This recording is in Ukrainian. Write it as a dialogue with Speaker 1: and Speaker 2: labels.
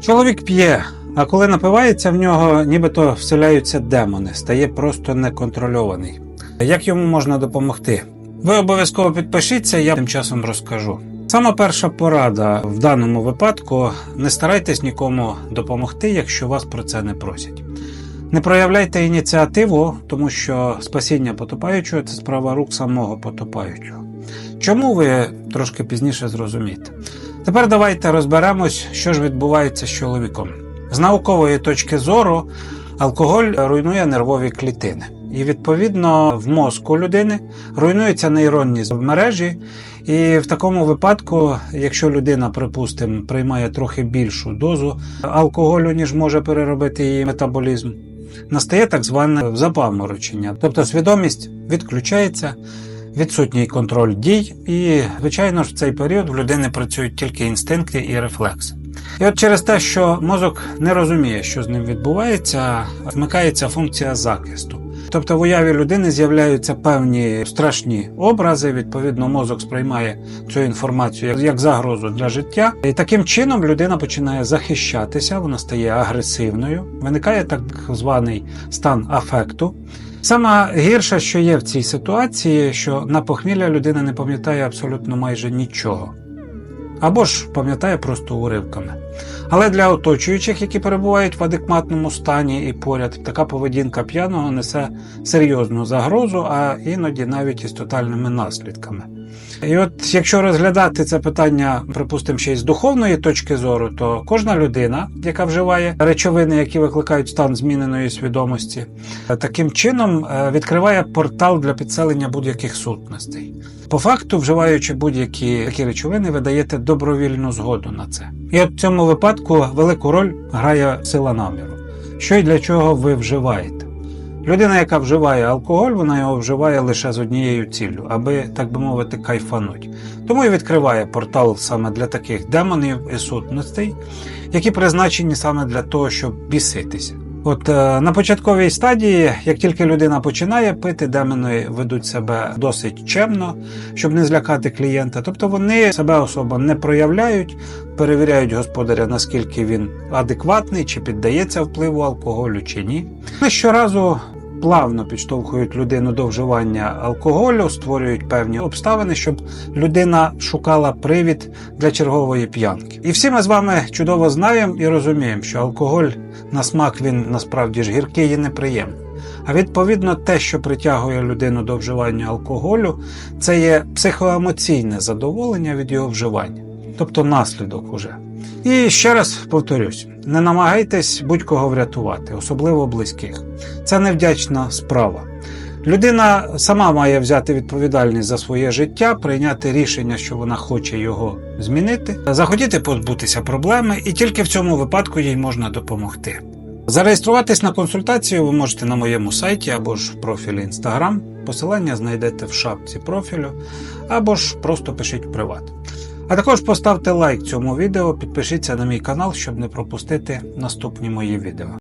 Speaker 1: Чоловік п'є, а коли напивається, в нього нібито вселяються демони, стає просто неконтрольований. Як йому можна допомогти? Ви обов'язково підпишіться, я тим часом розкажу. Сама перша порада в даному випадку: не старайтесь нікому допомогти, якщо вас про це не просять. Не проявляйте ініціативу, тому що спасіння потопаючого це справа рук самого потопаючого. Чому ви трошки пізніше зрозумієте? Тепер давайте розберемось, що ж відбувається з чоловіком. З наукової точки зору, алкоголь руйнує нервові клітини. І відповідно в мозку людини руйнуються нейронні мережі. І в такому випадку, якщо людина, припустимо, приймає трохи більшу дозу алкоголю, ніж може переробити її метаболізм, настає так зване запаморочення. Тобто свідомість відключається, відсутній контроль дій, і, звичайно ж, в цей період в людини працюють тільки інстинкти і рефлекси. І от через те, що мозок не розуміє, що з ним відбувається, вмикається функція захисту. Тобто в уяві людини з'являються певні страшні образи, відповідно, мозок сприймає цю інформацію як, загрозу для життя. І таким чином людина починає захищатися, вона стає агресивною, виникає так званий стан афекту. Саме гірше, що є в цій ситуації, що на похмілля людина не пам'ятає абсолютно майже нічого. Або ж пам'ятає просто уривками. Але для оточуючих, які перебувають в адекватному стані і поряд, така поведінка п'яного несе серйозну загрозу, а іноді навіть із тотальними наслідками. І от якщо розглядати це питання, припустимо, ще й з духовної точки зору, то кожна людина, яка вживає речовини, які викликають стан зміненої свідомості, таким чином е, відкриває портал для підселення будь-яких сутностей. По факту, вживаючи будь-які такі речовини, ви даєте добровільну згоду на це. І от в цьому випадку велику роль грає сила наміру. Що і для чого ви вживаєте? Людина, яка вживає алкоголь, вона його вживає лише з однією ціллю, аби, так би мовити, кайфануть. Тому і відкриває портал саме для таких демонів і сутностей, які призначені саме для того, щоб біситися. От е, на початковій стадії, як тільки людина починає пити, демони ведуть себе досить чемно, щоб не злякати клієнта. Тобто вони себе особо не проявляють, перевіряють господаря, наскільки він адекватний, чи піддається впливу алкоголю, чи ні. Вони щоразу плавно підштовхують людину до вживання алкоголю, створюють певні обставини, щоб людина шукала привід для чергової п'янки. І всі ми з вами чудово знаємо і розуміємо, що алкоголь на смак він насправді ж гіркий і неприємний. А відповідно, те, що притягує людину до вживання алкоголю, це є психоемоційне задоволення від його вживання, тобто наслідок уже. І ще раз повторюсь: не намагайтесь будь-кого врятувати, особливо близьких. Це невдячна справа. Людина сама має взяти відповідальність за своє життя, прийняти рішення, що вона хоче його змінити, захотіти позбутися проблеми, і тільки в цьому випадку їй можна допомогти. Зареєструватись на консультацію ви можете на моєму сайті або ж в профілі Instagram. Посилання знайдете в шапці профілю, або ж просто пишіть приват. А також поставте лайк цьому відео, підпишіться на мій канал, щоб не пропустити наступні мої відео.